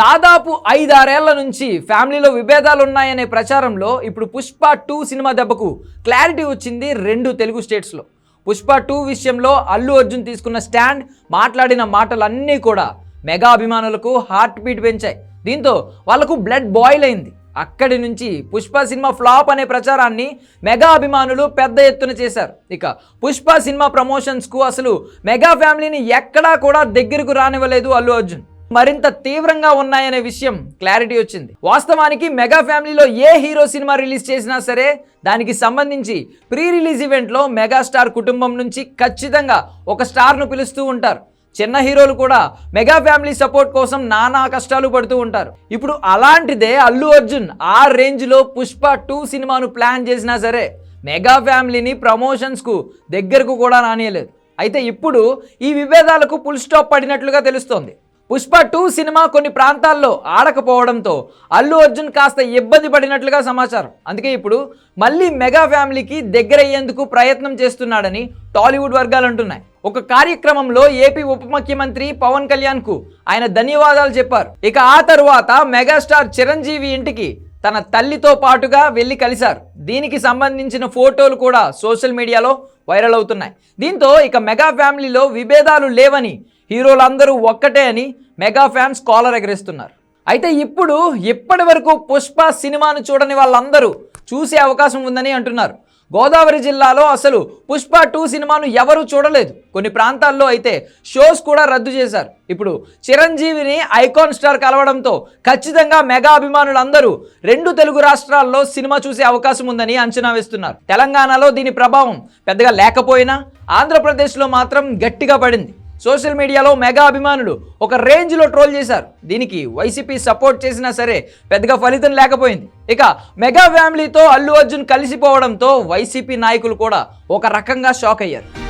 దాదాపు ఐదారేళ్ళ నుంచి ఫ్యామిలీలో విభేదాలు ఉన్నాయనే ప్రచారంలో ఇప్పుడు పుష్ప టూ సినిమా దెబ్బకు క్లారిటీ వచ్చింది రెండు తెలుగు స్టేట్స్లో. పుష్ప టూ విషయంలో అల్లు అర్జున్ తీసుకున్న స్టాండ్ మాట్లాడిన మాటలన్నీ కూడా మెగా అభిమానులకు హార్ట్ బీట్ పెంచాయి. దీంతో వాళ్ళకు బ్లడ్ బాయిల్ అయింది. అక్కడి నుంచి పుష్ప సినిమా ఫ్లాప్ అనే ప్రచారాన్ని మెగా అభిమానులు పెద్ద ఎత్తున చేశారు. ఇక పుష్ప సినిమా ప్రమోషన్స్కు అసలు మెగా ఫ్యామిలీని ఎక్కడా కూడా దగ్గరకు రానివ్వలేదు అల్లు అర్జున్. మరింత తీవ్రంగా ఉన్నాయనే విషయం క్లారిటీ వచ్చింది. వాస్తవానికి మెగా ఫ్యామిలీలో ఏ హీరో సినిమా రిలీజ్ చేసినా సరే దానికి సంబంధించి ప్రీ రిలీజ్ ఈవెంట్లో మెగాస్టార్ కుటుంబం నుంచి ఖచ్చితంగా ఒక స్టార్ను పిలుస్తూ ఉంటారు. చిన్న హీరోలు కూడా మెగా ఫ్యామిలీ సపోర్ట్ కోసం నానా కష్టాలు పడుతూ ఉంటారు. ఇప్పుడు అలాంటిదే అల్లు అర్జున్ ఆ రేంజ్లో పుష్ప టూ సినిమాను ప్లాన్ చేసినా సరే మెగా ఫ్యామిలీని ప్రమోషన్స్కు దగ్గరకు కూడా రానియలేదు. అయితే ఇప్పుడు ఈ విభేదాలకు ఫుల్ స్టాప్ పడినట్లుగా తెలుస్తోంది. పుష్ప టూ సినిమా కొన్ని ప్రాంతాల్లో ఆడకపోవడంతో అల్లు అర్జున్ కాస్త ఇబ్బంది పడినట్లుగా సమాచారం. అందుకే ఇప్పుడు మళ్ళీ మెగా ఫ్యామిలీకి దగ్గరయ్యేందుకు ప్రయత్నం చేస్తున్నాడని టాలీవుడ్ వర్గాలు అంటున్నాయి. ఒక కార్యక్రమంలో ఏపీ ఉప ముఖ్యమంత్రి పవన్ కళ్యాణ్కు ఆయన ధన్యవాదాలు చెప్పారు. ఇక ఆ తరువాత మెగాస్టార్ చిరంజీవి ఇంటికి తన తల్లితో పాటుగా వెళ్ళి కలిశారు. దీనికి సంబంధించిన ఫోటోలు కూడా సోషల్ మీడియాలో వైరల్ అవుతున్నాయి. దీంతో ఇక మెగా ఫ్యామిలీలో విభేదాలు లేవని హీరోలందరూ ఒక్కటే అని మెగా ఫ్యాన్స్ కాలర్ ఎగరేస్తున్నారు. అయితే ఇప్పుడు ఇప్పటి వరకు పుష్ప సినిమాను చూడని వాళ్ళందరూ చూసే అవకాశం ఉందని అంటున్నారు. గోదావరి జిల్లాలో అసలు పుష్ప టూ సినిమాను ఎవరూ చూడలేదు. కొన్ని ప్రాంతాల్లో అయితే షోస్ కూడా రద్దు చేశారు. ఇప్పుడు చిరంజీవిని ఐకాన్ స్టార్ కలవడంతో ఖచ్చితంగా మెగా అభిమానులందరూ రెండు తెలుగు రాష్ట్రాల్లో సినిమా చూసే అవకాశం ఉందని అంచనా వేస్తున్నారు. తెలంగాణలో దీని ప్రభావం పెద్దగా లేకపోయినా ఆంధ్రప్రదేశ్లో మాత్రం గట్టిగా పడింది. సోషల్ మీడియాలో మెగా అభిమానులు ఒక రేంజ్లో ట్రోల్ చేశారు. దీనికి వైసీపీ సపోర్ట్ చేసినా సరే పెద్దగా ఫలితం లేకపోయింది. ఇక మెగా ఫ్యామిలీతో అల్లు అర్జున్ కలిసిపోవడంతో వైసీపీ నాయకులు కూడా ఒక రకంగా షాక్ అయ్యారు.